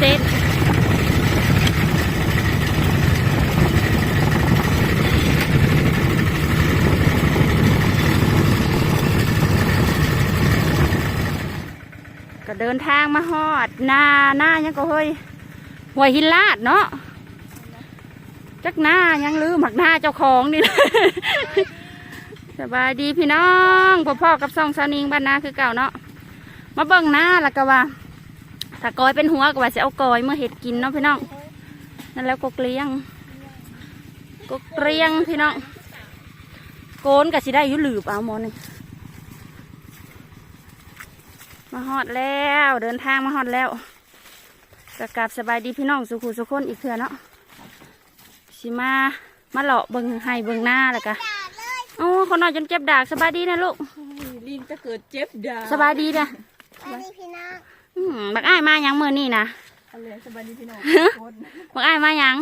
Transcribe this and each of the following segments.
เต้นก็เดินทางมาฮอดหน้าหน้ายังก็เฮ้ยหัวยหินลาดเนาะจักหน้ายังลืมหมักหน้าเจ้าของนี่สบายดีพี่น้องพ่อพ่อกับซองซาวนิงบ้านนาคือเก่าเนาะมาเบิ่งหน้าล้วก็ว่า ถ้ากอยเป็นหัวก็ว่าจะเอากอยเมื่อเห็ดกินเนาะพี่น้องนั่นแล้วก็เกลี้ยงก็เกลี้ยงพี่น้องโกนก็สิได้อยุหลืบเอาหมอนี่มาฮอดแล้วเดินทางมาฮอดแล้วกกราบสบายดีพี่น้องสุขุสุขคนอีกเถื่อเนาะสิมามาเลาะเบิ่งให้เบิ่งหน้าแล้วก็โอ้คนน้อยจนเจ็บดากสบายดีนะลูกลินจะเกิดเจ็บดาสบายดีนะอันนี้พี่น้อง อืมบักอ้ายมายังมือนี่นะอะไรสบายดีพี่น้องคนบักอ้ายมายัง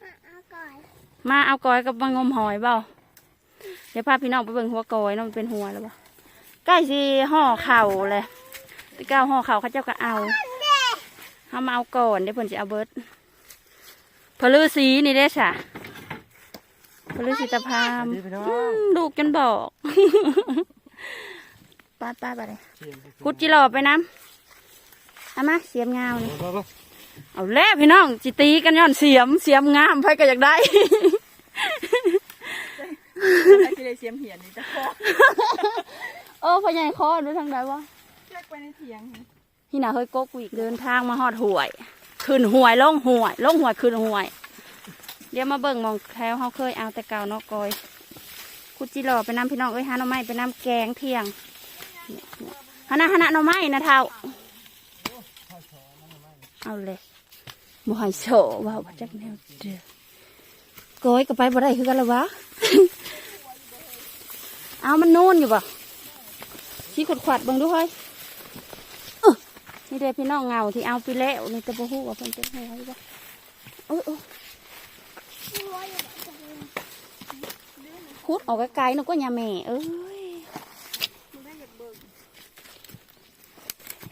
มาเอาก่อนมาเอากอยกับมางมหอยเปล่าเดี๋ยวพาพี่น้องไปเบิ่งหัวกอยเนาะมันเป็นหัวแล้วบ่ใกล้สิห่อเข่าเลยตะก้าวห่อเข่าเขาเจ้าก็เอาเขามาเอาก่อนเดี๋ยวเพิ่นจะเอาเบิดพลือสีนี่เด้สะพลือสีตะพามอืมลูกจนบอกป้าป้าไปเลยคุดจิหลอไปน้ำ เอามาเสียมงาวนี่เอาแล้วพี่น้องจิตีกันย้อนเสียมเสียมงามไผก็อยากได้อะไรที่ได้เสียมเหียนนี่จะคอเออพ่อใหญ่คอดูทางใดวะเชือกไปในเถียงที่น่ะเฮ้ยโกกอีกเดินทางมาฮอดห่วย ขึ้นห่วยลงห่วยลงห่วยขึ้นห่วย เดี๋ยวมาเบิ่งหมองแถวเขาเคยเอาแต่เก่าเนอกกอยคุจิหล่อไปน้ำพี่น้องเอ้ยหาหน่อไม้ไปน้ำแกงเที่ยงหาหน้าหาหน้าหน่อไม้นะเท่า เอาเลยบ่ให้โชว์ว่าจักแนวเด้อกอยก็ไปบ่ได้คือกันและวะ เอามันนูนอยู่บ่ชี้ขดขวัดบิ่งดูเฮ้ยอือนี่เด้พี่น้องเงาที่เอาไปแล้วนี่ตะบ่ฮู้ว่าเพิ่นเป็นหัวอยู่บ่โอ้ยโอ้ยคุดออกไกลๆนึกว่าญาแม่เอ้ย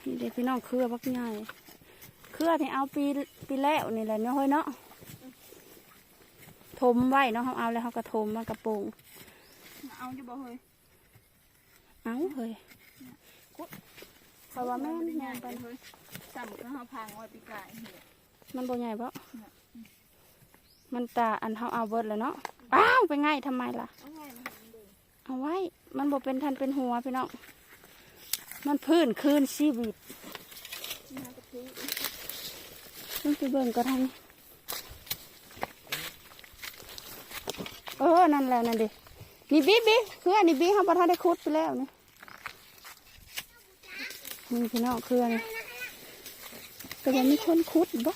นี่เด้พี่น้องเครือบักใหญ่ เครือที่เอาปีปีแล้วนี่แหละเนาะเฮ้ยเนาะทมไว้เนาะเขาเอาแล้วเขาก็ทมมากระโปรงเอาอยู่บ่เฮ้ยเอาเฮ้ยเพราะว่าแม่นใหแม่ญ่นไปไปเฮ้ยซ้ำก็เขาพังไว้ปีกายเหียมันบ่ใหญ่เพราะมันตาอันเขาเอาเบิดแล้วเนาะอ้าวไปง่ายทำไมล่ะ เอาไงนะเอาไว้ มันบ่เป็นทันเป็นหัวพี่น้องมันพื้นคืนชีวิต มันไปเบิ่งกระทังเออ นั่นแหละนั่นดินี่บีบีเครือนี่บีเขาประทานได้คุดไปแล้วนี่นี่พี่น้องเครือนี่แต่ว่ามีคนคุดบ่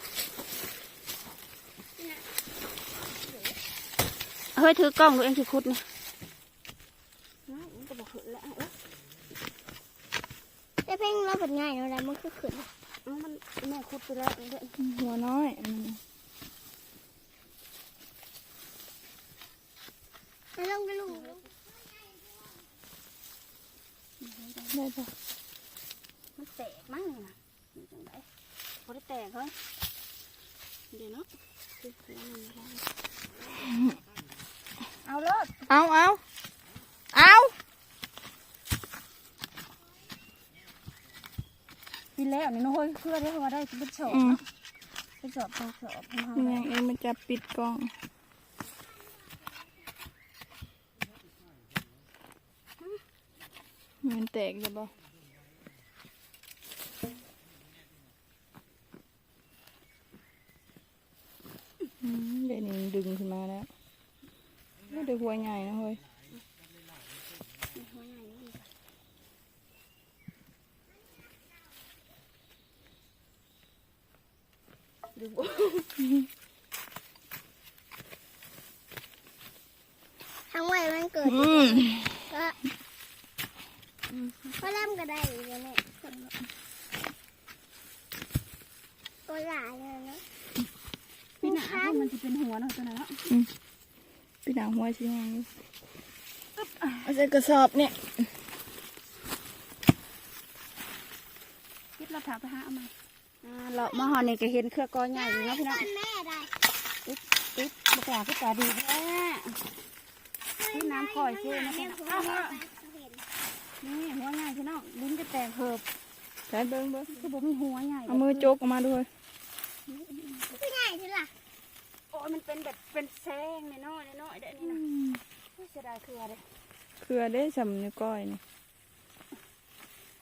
เฮ้ยถือกล้องดูเองสิคุดนี่ก็บอกขึ้นแต่เพ่งเราเป็นง่ายเนาะแล้วมันก็ขึ้น มันแม่คุดไปแล้วเด้อหัวน้อยไม่ต้องไปลูกได้ปะมันแตกมั้งนี่นะนี่จังไดบ่ได้แตกเฮ้ยเดี๋ยวเนาะคือเสียงมันได้เอาเลยเอาเอาเอา กินแล้วนี่น้อยเพื่อได้ว่าได้เป็นชอบอืมเนาะเป็นชอบเป็นชอบของเฮายังเองมันจะปิดกล้อง มันแตกจะบ่อืมเดี๋ยวนี้ดึงขึ้นมาแล้วเดี๋ยวหัวใหญ่นะเฮ้ย ทั้งวัยมันเกิด อืมก็ก็เริ่มก็ได้อีกแล้วเนี่ยตัวใหญ่เลยนะพี่หนาเพราะมันจะเป็นหัวเนาะตัวนั้นเนาะพี่หนังหัวชิ้นนี้เอาใส่กระสอบเนี่ยคิดเราถามไปหาเอามาไหนอ่า เรามาหอนี่ก็เห็นเครือกอใหญ่อยู่เนาะพี่น้องแม่ได้ติ๊บมาแต่พี่ตาดีแท้พี่น้ำคอยเชื่อนะพี่น้องอ้าวนี่หัวใหญ่พี่น้องลิ้นจะแตกเหิบใช้เบิ้งเบิ้งคือผมมีหัวใหญ่เอามือจกออกมาด้วยพี่ใหญ่ใช่ล่ะโอ้ยมันเป็นแบบเป็นแซงน้อยๆน้อยๆเด้อนี่นะไม่เสียดายเครือเลยเครือได้สำนิ้วก้อยนี่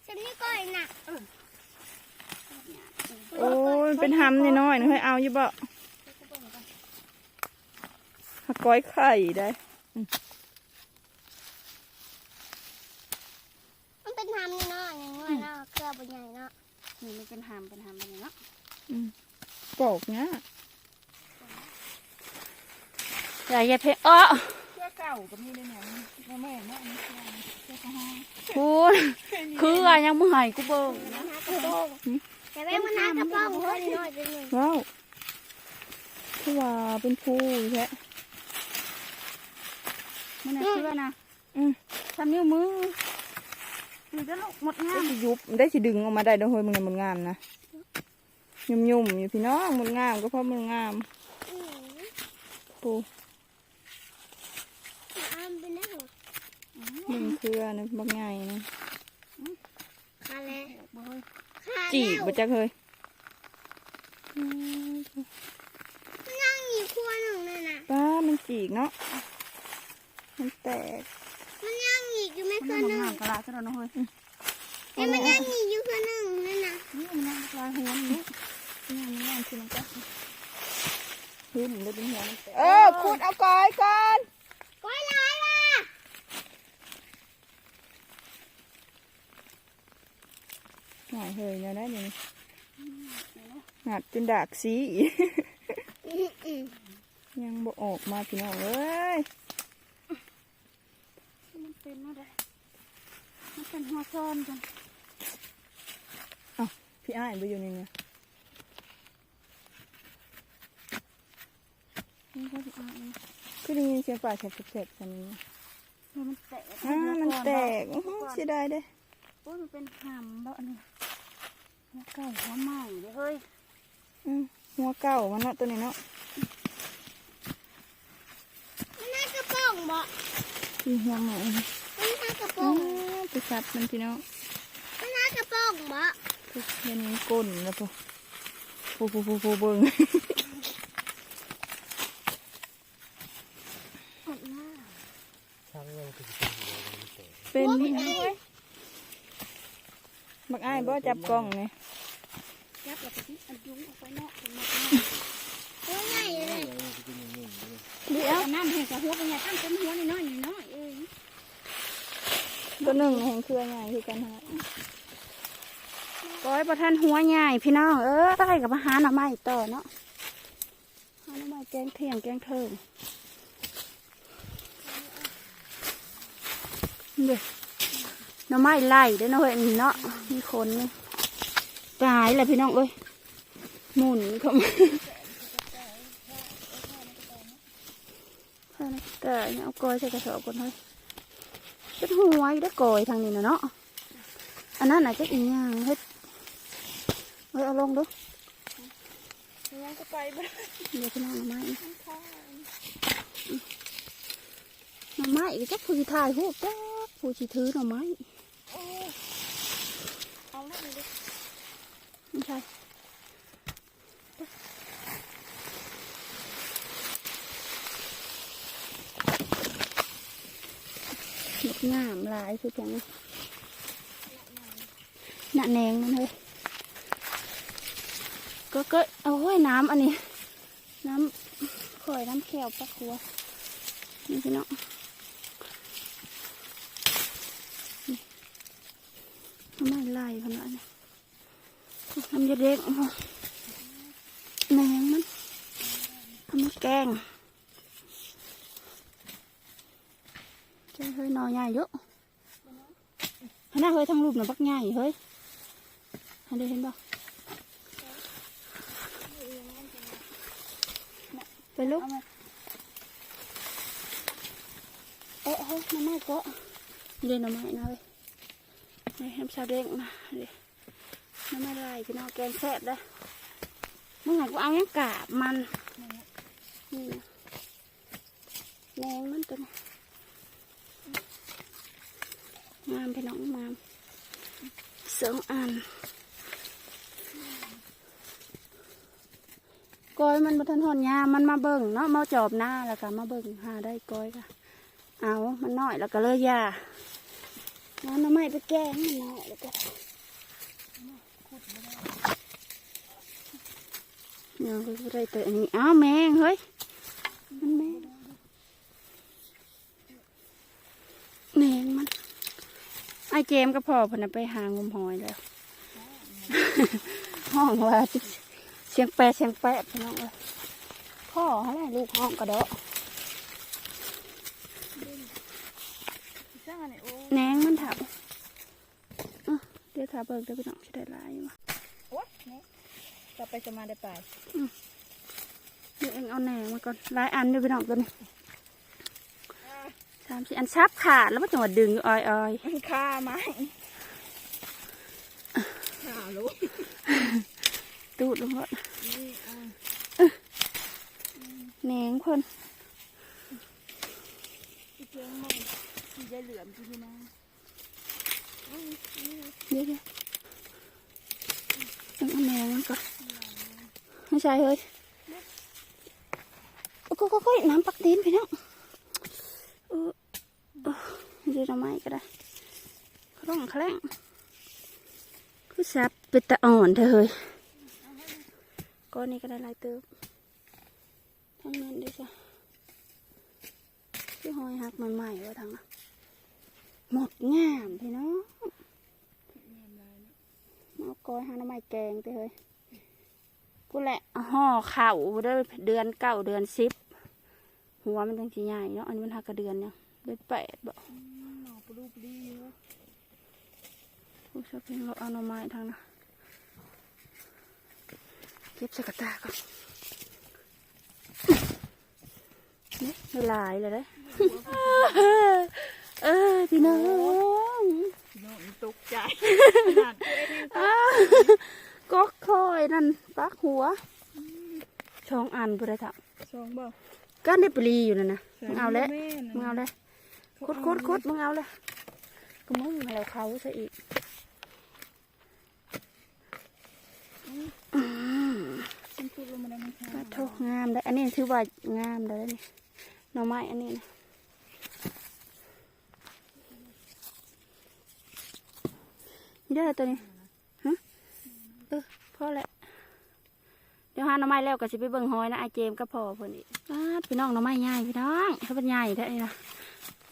ฉันนี่ก้อยหนัก โอ้ยเป็นหำนิดน้อยๆนะเฮ้ยเอาอยู่บ่หักก้อยไข่ได้มันเป็นทำนี่เนาะอย่างน้อยเนาะเครือบใหญ่เนาะนี่มันเป็นหามเป็นหามแบบนี้เนาะปอกเนี้ยใหญ่ใหญ่เพอ้อเครือเก่ากับนี่เลยเนี่ยแม่แม่นี่เครือเครือห้องคุณคืออะไรยังไม่หายกูเบิ่งมันหากระโปรง แต่แม่มันหากระโปรงเท่านี้น้อยเป็นหนึ่งว้าวคือว่าเป็นผู้แท้มันน่ะเชื่อนะอืมทำนิ้วมือคือจะลุกหมดงาได้นสิยุบได้สิดึงออกมาได้เด้วยเฮ้ยมึงเนี่ยมันงามนะยุ่มยุ่มๆอยู่พี่น้องมันงามก็เพราะมันงามอืมปูอ้ามเป็นได้หัวหนึ่งเครือนะบางใหญ่นะขาแล้ วบ่เฮ้ยขาจีบแล้วบ่จักเฮ้ยมันนั่งอยู่ครัวหนึ่งนั่นน่ะป้ามันจีกเนาะ มันแตก มันนั่งอีกอยู่ไม่มันเคนั่ยงหนึ่งห่างกะลาซะแล้วเนาะเฮ้ยแต่มันนั่งอีกอยู่เคยหนึ่งนั่นน่ะนี่มันนั่งกะลาหัวนี่งามงามคือมันก็พื้นได้เป็นหัวมันแตกเออขุดเอาก้อยก่อน ก้อยร้ายล่ะ หน่อยเฮ้ยเนี่ยได้เลยหัดจนดากสีอืมอืมยังบ่ออกมาพี่น้องเอ้ยมันเป็นอะไรมันเป็นหัวซ้อนกันพี่อ้ายไปอยู่ในเนี่ยนี่ก็สิเอาเองคือได้ยินเสียงป่าแฉบๆกันนี่เฮ้ยมันแตกอ่ามันแตกอื้อหือเสียดายเด้โอ้ยมันเป็นหำแล้วอันนี้ หัวไก่หัวใหม่เลยเฮ้ยอืมหัวเก่ามันเนาะตัวนี้เนาะมันน่ากระโปรงบ่คือหัวใหม่มันน่ากระโปรอ๋องไปซัดมันพี่น้องมันน่ากระโปรงบ่คือเห็นก้นแล้วพอปูปูปูปูเบิ่งหมดหน้าเป็นบักอ้ายบ่จับกล้องนี่ยับแล้วก็ที่อันยุงออกไปเนาะเป็นหมด ตัวใหญ่เลย เดี๋ยวน้ำเห็น กับหัวเป็นไงตั้งเป็นหัวน้อยๆน้อยเองตัวหนึ่งแห่งเครือใหญ่คือกันทั้งนั้นก้อยประทานหัวใหญ่พี่น้องเออได้กับอาหารหน่อไม้ต่อเนาะหาหน่อไม้แกงเทียงแกงเทิงเดี๋ยวหน่อไม้ไล่เด้อเนาะเฮ้ยนี่เนาะมีคนนี่ตายแล้วพี่น้องเอ้ยหมุนเข้ามาพานัก เกิดเอากอยใส่กระสอบก่อนเฮ้ยเป็นหัวอยู่ได้อกอยทางนี้นะเนาะอันนั้นน่ะจะอีหยังเฮ็ดเฮ้ยเอาลงดูมันก็ไปบ่เดี๋ยวพี่น้องหน่อไม้หน่อไม้ก็จักผู้สิถ่ายรูปจักผู้สิถือหน่อไม้เอาแล้วดิไม่ใช่เห็ด งามหลายคือจังหน้าแนงมันเลยก็ก็เอาห้ยน้ำอันนี้ น้ำข่อยน้ำแขวปักหัวนี่พี่น้องทำไมไล่ขนาดนี้ทำจะเด็กเอาแนงมันทำแกงเจ้าเฮ้ ยหนอใหญ่เยอะเห็นหน้าเฮ้ยทั้งรูปหน่ะบักใหญ่เฮ้ยเห็นได้เห็นบ่ไปลูกเอ๊ะเฮ้ยน้ำไม้ก็เดี๋ยวน้ำไม้นะเว้ยนี่น้ำชาเด้งนะเดี๋ยวน้ำไม้ลายพี่น้องแกงแซ่บได้อมึงหากูเอายังกาบมันนี่นะแรงมันตัวนี้ งามพี่น้องงามสองอันก้อยมันมาทันหอนยามันมาเบิ่งเนาะมาจอบหน้าแล้วก็มาเบิ่งหาได้ก้อยก็เอามันน้อยแล้วก็เลยยาน้ำน้ำไม้ไปแกงมันน้อยแล้วก็เนี่ยก็บ่ได้แต่อันนี้อ้าวแมงเฮ้ยมันแมงแมงมัน ไอ้เจมส์ก็พอเพนนะไปหางมหอยแล้ว ห้องว่าเสียงแปะเสียงแปะพี่น้องเลยพ่ออะไรลูกห้องกระเดาะจ้าเนี่ยโอ้แหนงมันเถาอะเดี๋ยวถาเบิกเดี๋ยวพี่น้องจะได้ลายอยู่วะโอ๊ยเนี่ยจะไปจะมาได้ไปเดี๋ยวเองเอาแหนงมาก่อนหลายอันอยู่พี่น้องตัวนี้สามสี่อันชับขาดแล้วมันจังหวะดึงอยู่อ้อยอ้อยมันฆ่าไหมฆ่าลูกๆดูดลงหมดนี่อะแหนงเพิ่นที่เพียงมันที่ได้เหลือมที่นี่นะเดี๋ยวเดี๋ยวต้องเอาแหนงมันก่อนไม่ใช่เฮ้ยโอ้โหโอ้ยน้ำปักตีนพี่น้อง เออเออเดี๋ยวเราไม่ก็ได้คล่องแคล่งคือซับเป็นตะอ่อนเธอเฮ้ยก้อนนี้ก็ได้หลายเติบทั้งนั้นด้วยจ้ะคือหอยหักใหม่ๆว่าทางน่ะหมดงามพี่น้องเอาก้อยหาน้ำไม้แกงไปเฮ้ยกูแหละห่อเข่าเด้อเดือนเก้าเดือนสิบหัวมันจังสีใหญ่เนาะอันนี้มันหักกระเดือนเนี่ย ได้แปดบ่หนอปลูกดีอยู่ผู้ชอบเพลงเราเอาหน่อไม้ทางนะเก็บใส่กระตาก่อนนี่ไม่หลายเลยเด้เออพี่น้องน้องตกใจขนาดตัวเองอ้าก็คอยนั่นปักหัวช่องอันไปเลยค่ะสองบ่ก็ได้ปลีอยู่นั่นนะมึงเอาแล้วแม่น่ะมึงเอาเลย คุดคุดคุดมึงเอาเลยก็มึงมาแล้วเขาซะอีกมมันพูดลงาได้มันค่ะปลาโทงามได้ อันนี้ถือว่างามได้นี่หน่อไม้อันนี้นะนี่ได้ตัวนี้ฮะเออพอแหล้วเดี๋ยวหาหน่อไม้แล้วก็สิไปเบิ่งหอยนะไอเจมส์ก็พอเพิ่นอีกอ้าดพี่น้องหน่อไม้ใหญ่พี่น้องถ้าเป็นใหญ่แท้นี่นะ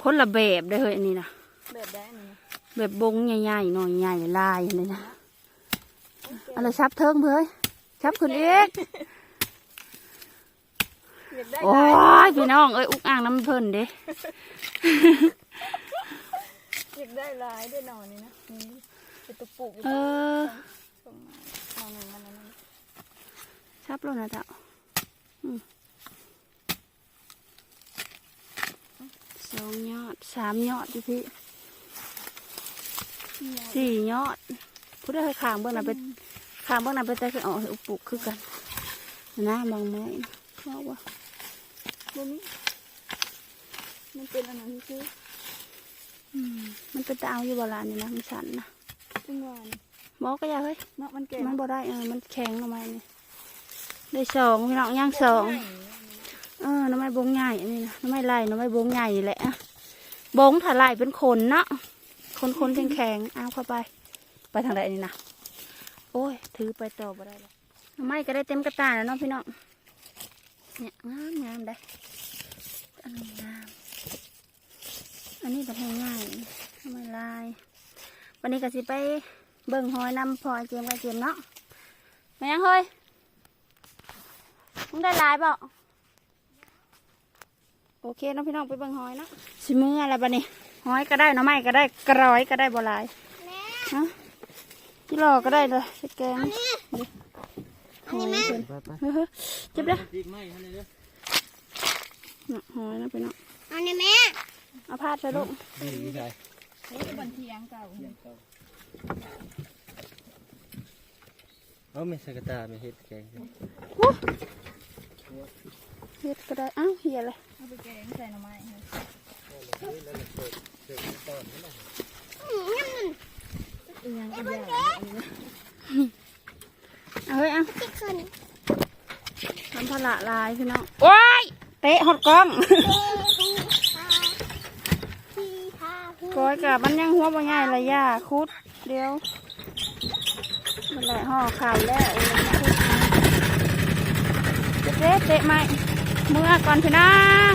คนละแบบได้อเฮ้ยอันนี้นะแบบได้นี่นะแบบบงใหญ่ๆหน่อยใหญ่ลายอันนี้นะเอะไรซับเทิงเพื่อยซับขึ้นอีกอยากได้โอ้ยพี่น้องเอ้ยอุกอ่างน้ำเพิ่นเด้อยากได้ลายได้หน่อนี่นะนี่เป็นตัวปลูกเออส่งมาหน่อหนึ่งมันนั่นนะซับแล้วนะเจ้า อืมสองยอดสามยอดดิพี่สี่ยอดผู้ได้ให้ขางเบื้องหน้าไปขางเบื้องหน้าไปแต่คืออ๋ออุปุกคือกันหน้ามองไม้ว่าว่าบ่มีมันเป็นอันนั้นคืออืมมันเป็นตาเอาอยู่โบราณนี่นะมันสันนะจังหวะนี่บอกก็อยาเฮ้ยเนาะมันแก่มันบ่ได้เออมันแข็งทำไมนี่ได้สองพี่น้องย่างสองเออน้ำไม้บงใหญ่อันนี้นะน้ำไม้ลายน้ำไม้บงใหญ่แหละบงถ้าลายเป็นขนเนาะขนขนแข็งแข็งเอาเข้าไป ไปทางใดนี่นะโอ้ย ถือไปต่อบ่ได้เลยน้ำไม้ก็ได้เต็มกระตาแล้วเนาะพี่น้องเนี่ยงามงามได้อันนี้งามอันนี้เป็นแห้งง่ายน้ำไม้ลาย วันนี้ก็สิไปเบิ่งหอยนำพอไอ้เจมส์กับไอ้เจมส์เนาะแมายังเฮ้ยมึงได้ลายเปล่า โอเคเนาะพี่น้องไปเบิ่งหอยเนาะสิมืออะไรบ้านี่หอยก็ได้หน่อไม้ก็ได้กระร้อยก็ได้บ่หลายแม่ฮะที่รอก็ได้เลยสแกนอันนี้หอยเพิ่นไปไปเฮ้ยๆเจ็บเลยอีกไหมฮะเนี่ยน่ะหอยนะพี่น้องอันนี้แม่เอาพาดไปลูกดีดีใจนี่เป็นบันเทียงเก่าเอาไม่ใส่กระตาไม่เฮ็ดแกงเฮ็ดก็ได้อ้าวเฮียเลย เอาไปแกงใส่หน่อไม้ให้อีหยังอีหยังเอาเฮ้ยเอาที่ขึ้นทำพละลายพี่น้องโอ้ยเตะหดกล้องที่ทาที่ก้อยกับมันยังหัวบ่ใหญ่ระยะคุดเดียวมันแหละห่อข่าวแล้วเออคุดเตะเตะไหม เมื่อก่อนพี่น้อง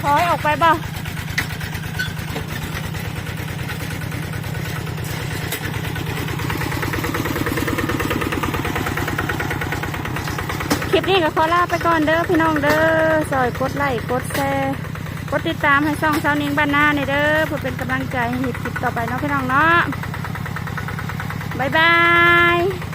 ถอยออกไปบ่คลิปนี้ก็ขอลาไปก่อนเด้อพี่น้องเด้อซอยกดไลค์กดแชร์กดติดตามให้ช่องเช้านิ่งบ้านหน้าในเด้อเพื่อเป็นกำลังใจให้เห็ดคลิปต่อไปเนาะพี่น้องเนาะ บ๊ายบาย